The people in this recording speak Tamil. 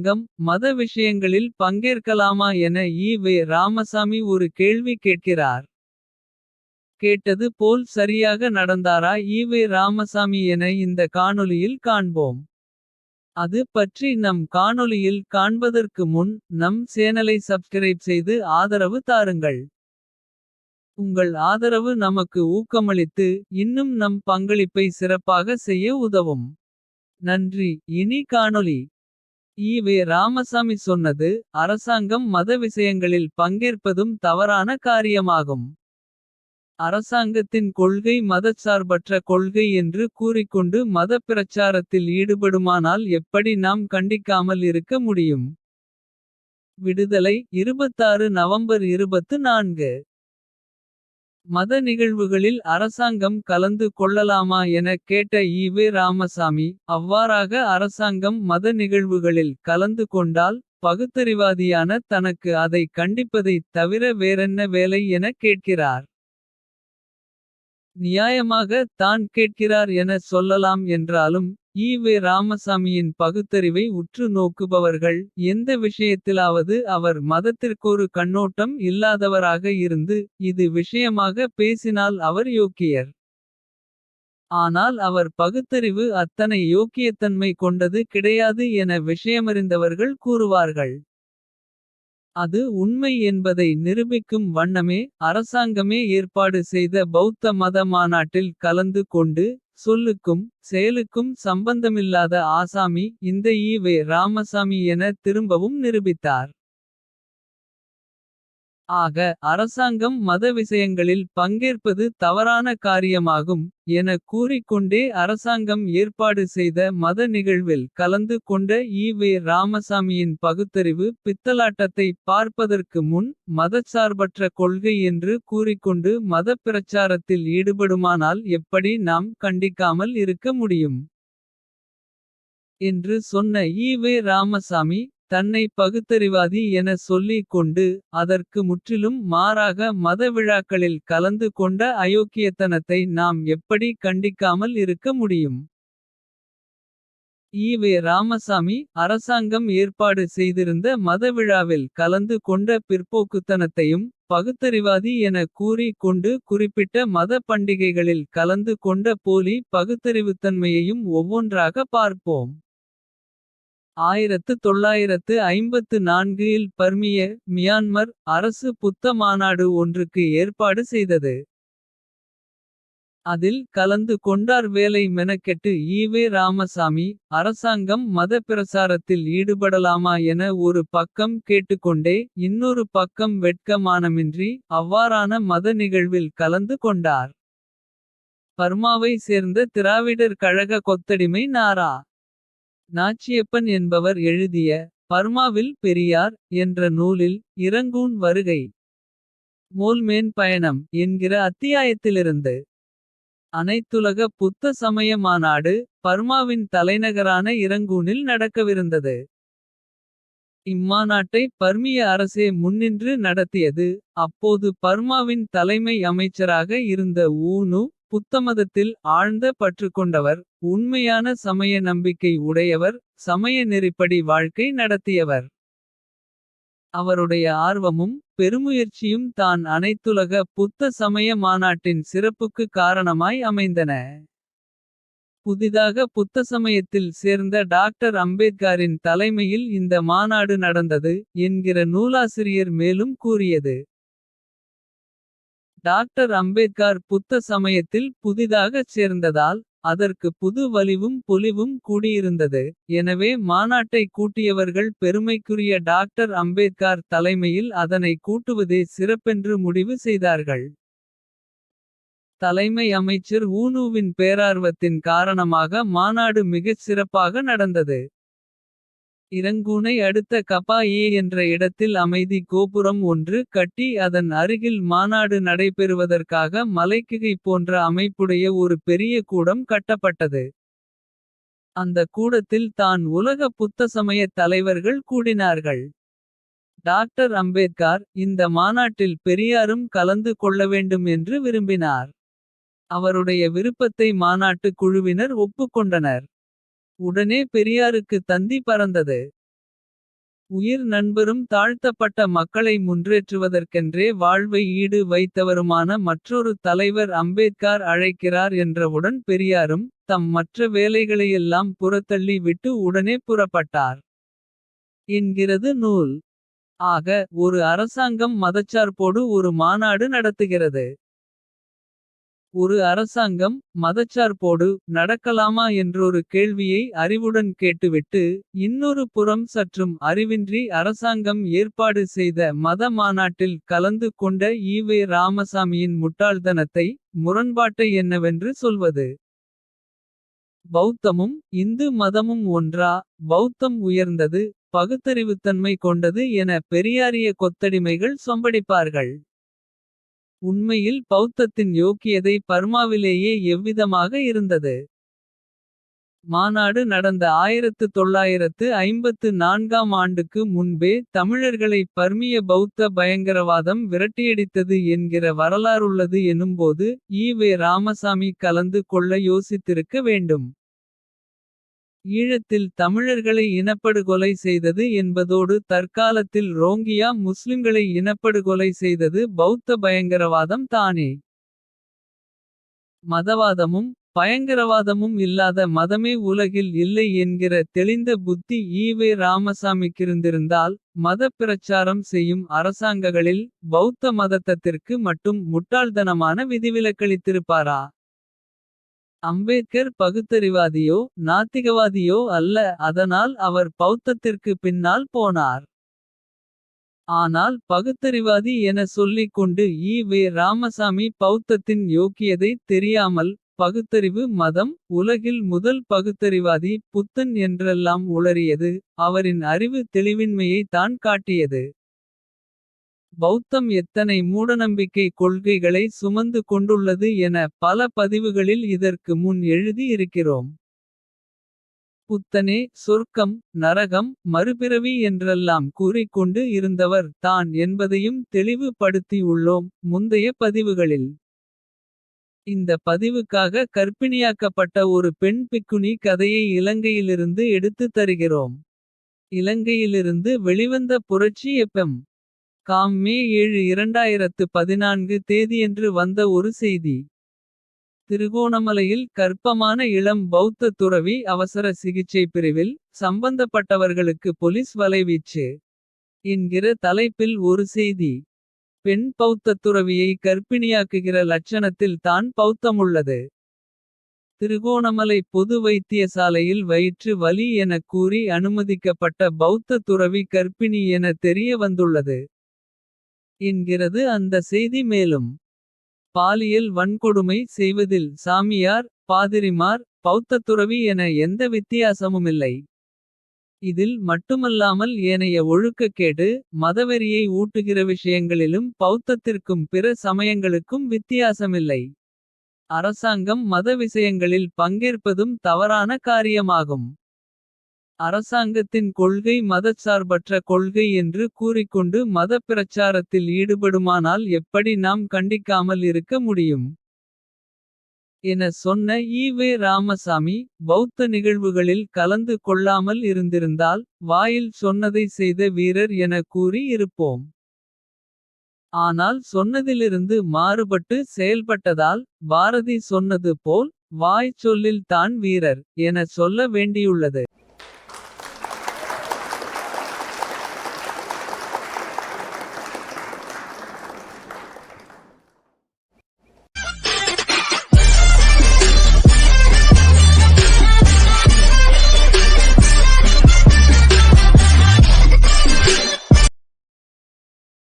சங்கம் மத விஷயங்களில் பங்கேற்கலாமா என ஈ. வே. ராமசாமி ஒரு கேள்வி கேட்கிறார். கேட்டது போல் சரியாக நடந்தாரா ஈ. வே. ராமசாமி என இந்த காணொலியில் காண்போம். அது பற்றி நம் காணொலியில் காண்பதற்கு முன் நம் சேனலை சப்ஸ்கிரைப் செய்து ஆதரவு தாருங்கள். உங்கள் ஆதரவு நமக்கு ஊக்கமளித்து இன்னும் நம் பங்களிப்பை சிறப்பாக செய்ய உதவும். நன்றி இனி காணொலி ஈவே ராமசாமி சொன்னது அரசாங்கம் மத விஷயங்களில் பங்கேற்பதும் தவறான காரியமாகும். அரசாங்கத்தின் கொள்கை மதச்சார்பற்ற கொள்கை என்று கூறிக்கொண்டு மதப் பிரச்சாரத்தில் ஈடுபடுமானால் எப்படி நாம் கண்டிக்காமல் இருக்க முடியும். விடுதலை 26 நவம்பர் 24. மத நிகழ்வுகளில் அரசாங்கம் கலந்து கொள்ளலாமா என கேட்ட ஈவே ராமசாமி. அவ்வாறாக அரசாங்கம் மத நிகழ்வுகளில் கலந்து கொண்டால். பகுத்தறிவாதியான தனக்கு அதை கண்டிப்பதைத் தவிர வேறென்ன வேலை என கேட்கிறார். நியாயமாக தான் கேட்கிறார் என சொல்லலாம் என்றாலும். ஈ. ராமசாமியின் பகுத்தறிவை உற்று நோக்குபவர்கள். எந்த விஷயத்திலாவது அவர் மதத்திற்கொரு கண்ணோட்டம் இல்லாதவராக இருந்து. இது விஷயமாக பேசினால் அவர் யோக்கியர். ஆனால் அவர் பகுத்தறிவு அத்தனை யோக்கியத்தன்மை கொண்டது கிடையாது என விஷயமறிந்தவர்கள் கூறுவார்கள். அது உண்மை என்பதை நிரூபிக்கும் வண்ணமே. அரசாங்கமே ஏற்பாடு செய்த பௌத்த மத மாநாட்டில் கலந்து கொண்டு. சொல்லுக்கும் செயலுக்கும் சம்பந்தமில்லாத ஆசாமி. இந்த ஈ. வே. ராமசாமி என திரும்பவும் நிரூபித்தார். ஆக அரசாங்கம் மத விஷயங்களில் பங்கேற்பது தவறான காரியமாகும். என கூறிக்கொண்டே அரசாங்கம் ஏற்பாடு செய்த மத நிகழ்வில். கலந்து கொண்ட ஈ. வே. ராமசாமியின் பகுத்தறிவு பித்தலாட்டத்தை பார்ப்பதற்கு முன். மதச்சார்பற்ற கொள்கை என்று கூறிக்கொண்டு மதப் பிரச்சாரத்தில் ஈடுபடுமானால் எப்படி நாம் கண்டிக்காமல் இருக்க முடியும். என்று சொன்ன ஈ. வே. ராமசாமி. தன்னை பகுத்தறிவாதி என சொல்லிக் கொண்டு. அதற்கு முற்றிலும் மாறாக மத விழாக்களில் கலந்து கொண்ட அயோக்கியத்தனத்தை நாம் எப்படி கண்டிக்காமல் இருக்க முடியும். ஈவே வே. ராமசாமி அரசாங்கம் ஏற்பாடு செய்திருந்த மதவிழாவில் கலந்து கொண்ட பிற்போக்குத்தனத்தையும். பகுத்தறிவாதி என கூறி கொண்டு குறிப்பிட்ட மத பண்டிகைகளில். கலந்து கொண்ட போலி பகுத்தறிவுத்தன்மையையும் ஒவ்வொன்றாக பார்ப்போம். 1954 இல் பர்மிய மியான்மர் அரசு புத்த மாநாடு ஒன்றுக்கு ஏற்பாடு செய்தது. அதில் கலந்து கொண்டார் வேலை மெனக்கெட்டு ஈவே ராமசாமி. அரசாங்கம் மத பிரசாரத்தில் ஈடுபடலாமா என ஒரு பக்கம் கேட்டுக்கொண்டே. இன்னொரு பக்கம் வெட்க மானமின்றி அவ்வாறான மத நிகழ்வில் கலந்து கொண்டார். பர்மாவை சேர்ந்த திராவிடர் கழக கொத்தடிமை நாரா. நாச்சியப்பன் என்பவர் எழுதிய. பர்மாவில் பெரியார் என்ற நூலில் இரங்கூன் வருகை. மோல்மேன் பயணம் என்கிற அத்தியாயத்திலிருந்து. அனைத்துலக புத்த சமய மாநாடு. பர்மாவின் தலைநகரான இரங்கூனில் நடக்கவிருந்தது. இம்மாநாட்டை பர்மிய அரசே முன்னின்று நடத்தியது. அப்போது பர்மாவின் தலைமை அமைச்சராக இருந்த ஊனு. புத்தமதத்தில் ஆழ்ந்த பற்றுக்கொண்டவர். உண்மையான சமய நம்பிக்கை உடையவர். சமய நெறிப்படி வாழ்க்கை நடத்தியவர். அவருடைய ஆர்வமும் பெருமுயற்சியும் தான் அனைத்துலக புத்த சமய மாநாட்டின் சிறப்புக்கு காரணமாய் அமைந்தன. புதிதாக புத்த சமயத்தில் சேர்ந்த டாக்டர் அம்பேத்காரின் தலைமையில் இந்த மாநாடு நடந்தது. என்கிற நூலாசிரியர் மேலும் கூறியது. டாக்டர் அம்பேத்கார் புத்த சமயத்தில் புதிதாகச் சேர்ந்ததால். அதற்கு புது வலிவும் பொலிவும் கூடியிருந்தது. எனவே மாநாட்டை கூட்டியவர்கள் பெருமைக்குரிய டாக்டர் அம்பேத்கார் தலைமையில் அதனை கூட்டுவதே சிறப்பென்று முடிவு செய்தார்கள். தலைமை அமைச்சர் ஊனூவின் பேரார்வத்தின் காரணமாக மாநாடு மிகச் சிறப்பாக நடந்தது. இரங்கூனை அடுத்த கபா ஏ என்ற இடத்தில் அமைதி கோபுரம் ஒன்று கட்டி அதன் அருகில் மாநாடு நடைபெறுவதற்காக மலைக்குகை போன்ற அமைப்புடைய ஒரு பெரிய கூடம் கட்டப்பட்டது. அந்த கூடத்தில் தான் உலக புத்த சமய தலைவர்கள் கூடினார்கள். டாக்டர் அம்பேத்கார் இந்த மாநாட்டில் பெரியாரும் கலந்து கொள்ள வேண்டும் என்று விரும்பினார். அவருடைய விருப்பத்தை மாநாட்டு குழுவினர் ஒப்புக்கொண்டனர். உடனே பெரியாருக்கு தந்தி பறந்தது. உயிர் நண்பரும் தாழ்த்தப்பட்ட மக்களை முன்றேற்றுவதற்கென்றே வாழ்வை ஈடு வைத்தவருமான மற்றொரு தலைவர் அம்பேத்கார் அழைக்கிறார் என்றவுடன் பெரியாரும் தம் மற்ற வேலைகளையெல்லாம் புறத்தள்ளி விட்டு உடனே புறப்பட்டார். என்கிறது நூல். ஆக ஒரு அரசாங்கம் மதச்சார்போடு ஒரு மாநாடு நடத்துகிறது. ஒரு அரசாங்கம் மதச்சார்போடு நடக்கலாமா என்றொரு கேள்வியை அறிவுடன் கேட்டுவிட்டு. இன்னொரு புறம் சற்றும் அறிவின்றி அரசாங்கம் ஏற்பாடு செய்த மத மாநாட்டில் கலந்து கொண்ட ஈவே ராமசாமியின் முட்டாள்தனத்தை. முரண்பாட்டை என்னவென்று சொல்வது. பௌத்தமும் இந்து மதமும் ஒன்றா பௌத்தம் உயர்ந்தது. பகுத்தறிவுத்தன்மை கொண்டது என பெரியாரிய கொத்தடிமைகள் சொம்படிப்பார்கள். உண்மையில் பௌத்தத்தின் யோக்கியதை பர்மாவிலேயே எவ்விதமாக இருந்தது. மாநாடு நடந்த 1954ஆம் ஆண்டுக்கு முன்பே. தமிழர்களை பர்மிய பௌத்த பயங்கரவாதம் விரட்டியடித்தது. என்கிற வரலாறுள்ளது எனும்போது ஈ.வே. ராமசாமி கலந்து கொள்ள யோசித்திருக்க வேண்டும். ஈழத்தில் தமிழர்களை இனப்படுகொலை செய்தது என்பதோடு. தற்காலத்தில் ரோங்கியா முஸ்லிம்களை இனப்படுகொலை செய்தது. பௌத்த பயங்கரவாதம் தானே. மதவாதமும் பயங்கரவாதமும் இல்லாத மதமே உலகில் இல்லை என்கிற தெளிந்த புத்தி ஈ.வே. ராமசாமிக்கிருந்திருந்தால். மதப் பிரச்சாரம் செய்யும் அரசாங்கங்களில் பௌத்த மதத்தத்திற்கு மட்டும் முட்டாள்தனமான விதிவிலக்களித்திருப்பாரா. அம்பேத்கர் பகுத்தறிவாதியோ நாத்திகவாதியோ அல்ல. அதனால் அவர் பௌத்தத்திற்கு பின்னால் போனார். ஆனால் பகுத்தறிவாதி என சொல்லிக் கொண்டு ஈ.வே. ராமசாமி பௌத்தத்தின் யோக்கியதை தெரியாமல். பகுத்தறிவு மதம் உலகில் முதல் பகுத்தறிவாதி புத்தன் என்றெல்லாம் உளறியது. அவரின் அறிவு தெளிவின்மையை தான் காட்டியது. பௌத்தம் எத்தனை மூடநம்பிக்கை கொள்கைகளை சுமந்து கொண்டுள்ளது என பல பதிவுகளில் இதற்கு முன் எழுதி இருக்கிறோம். புத்தனே சொர்க்கம் நரகம் மறுபிறவி என்றெல்லாம் கூறிக்கொண்டு இருந்தவர் தான் என்பதையும் தெளிவு முந்தைய பதிவுகளில். இந்த பதிவுக்காக கற்பிணியாக்கப்பட்ட ஒரு பெண் பிக்குனி கதையை இலங்கையிலிருந்து எடுத்துத் தருகிறோம். இலங்கையிலிருந்து வெளிவந்த புரட்சி எப்எம். காம் மே 7 2014 தேதியன்று வந்த ஒரு செய்தி. திருகோணமலையில் கற்பமான இளம் பௌத்த துறவி அவசர சிகிச்சை பிரிவில். சம்பந்தப்பட்டவர்களுக்கு பொலிஸ் வலைவீச்சு. என்கிற தலைப்பில் ஒரு செய்தி. பெண் பௌத்த துறவியை கற்பிணியாக்குகிற லட்சணத்தில் தான் பௌத்தமுள்ளது. திருகோணமலை பொது வைத்தியசாலையில் வயிற்று வலி எனக் கூறி அனுமதிக்கப்பட்ட பௌத்த துறவி கர்ப்பிணி என தெரிய வந்துள்ளது. என்கிறது அந்த செய்தி மேலும். பாலியல் வன்கொடுமை செய்வதில் சாமியார் பாதிரிமார் பௌத்தத் துறவி என எந்த வித்தியாசமுமில்லை. இதில் மட்டுமல்லாமல் ஏனைய ஒழுக்கக்கேடு. மதவெறியை ஊட்டுகிற விஷயங்களிலும் பௌத்தத்திற்கும் பிற சமயங்களுக்கும் வித்தியாசமில்லை. அரசாங்கம் மத விஷயங்களில் பங்கேற்பதும் தவறான காரியமாகும். அரசாங்கத்தின் கொள்கை மதச்சார்பற்ற கொள்கை என்று கூறிக்கொண்டு மதப் பிரச்சாரத்தில் ஈடுபடுமானால் எப்படி நாம் கண்டிக்காமல் இருக்க முடியும். என சொன்ன ஈ.வே. ராமசாமி பௌத்த நிகழ்வுகளில் கலந்து கொள்ளாமல் இருந்திருந்தால். வாயில் சொன்னதை செய்த வீரர் என கூறி இருப்போம். ஆனால் சொன்னதிலிருந்து மாறுபட்டு செயல்பட்டதால். பாரதி சொன்னது போல் வாய்ச் சொல்லில் தான் வீரர். என சொல்ல வேண்டியுள்ளது.